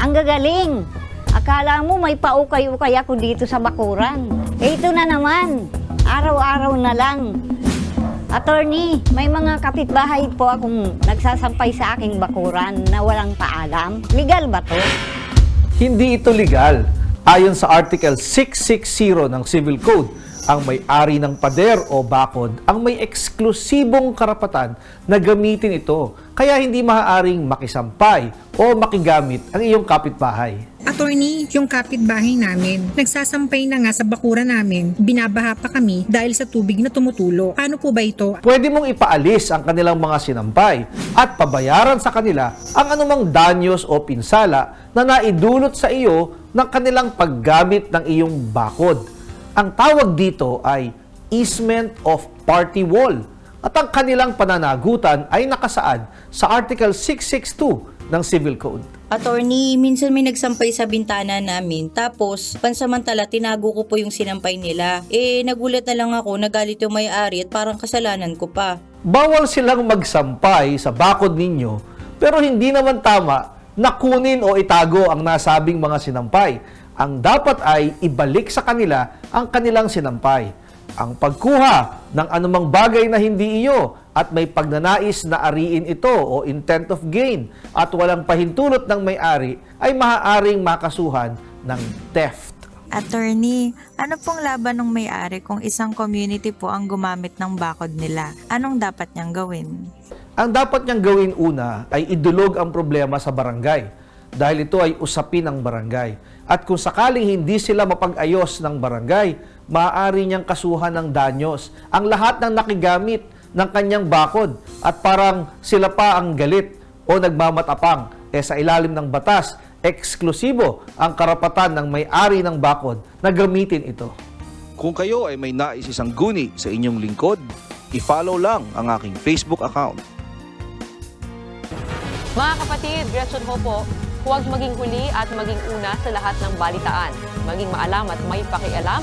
Ang gagaling. Akala mo may paukay-ukay ako dito sa bakuran. Ito na naman. Araw-araw na lang. Attorney, may mga kapitbahay po akong nagsasampay sa aking bakuran na walang paalam. Legal ba to? Hindi ito legal. Ayon sa Article 660 ng Civil Code, ang may-ari ng pader o bakod ang may eksklusibong karapatan na gamitin ito. Kaya hindi maaaring makisampay o makigamit ang iyong kapitbahay. Attorney, yung kapitbahay namin, nagsasampay na nga sa bakura namin, binabaha pa kami dahil sa tubig na tumutulo. Paano po ba ito? Pwede mong ipaalis ang kanilang mga sinampay at pabayaran sa kanila ang anumang danyos o pinsala na naidulot sa iyo ng kanilang paggamit ng iyong bakod. Ang tawag dito ay easement of party wall at ang kanilang pananagutan ay nakasaad sa Article 662 ng Civil Code. Attorney, minsan may nagsampay sa bintana namin, tapos pansamantala tinago ko po yung sinampay nila. Eh, nagulat na lang ako, nagalit yung may-ari at parang kasalanan ko pa. Bawal silang magsampay sa bakod ninyo, pero hindi naman tama na kunin o itago ang nasabing mga sinampay. Ang dapat ay ibalik sa kanila ang kanilang sinampay. Ang pagkuha ng anumang bagay na hindi iyo at may pagnanais na ariin ito o intent of gain at walang pahintulot ng may-ari ay maaaring makasuhan ng theft. Attorney, ano pong laban ng may-ari kung isang community po ang gumamit ng bakod nila? Anong dapat niyang gawin? Ang dapat niyang gawin una ay idulog ang problema sa barangay dahil ito ay usapin ng barangay. At kung sakaling hindi sila mapag-ayos ng barangay, maaari niyang kasuhan ng danyos ang lahat ng nakigamit ng kanyang bakod at parang sila pa ang galit o nagmamatapang eh sa ilalim ng batas, eksklusibo ang karapatan ng may-ari ng bakod na gamitin ito. Kung kayo ay may nais isang guni sa inyong lingkod, i-follow lang ang aking Facebook account. Mga kapatid, Gretchen ho po, huwag maging huli at maging una sa lahat ng balitaan. Maging maalam at may pakialam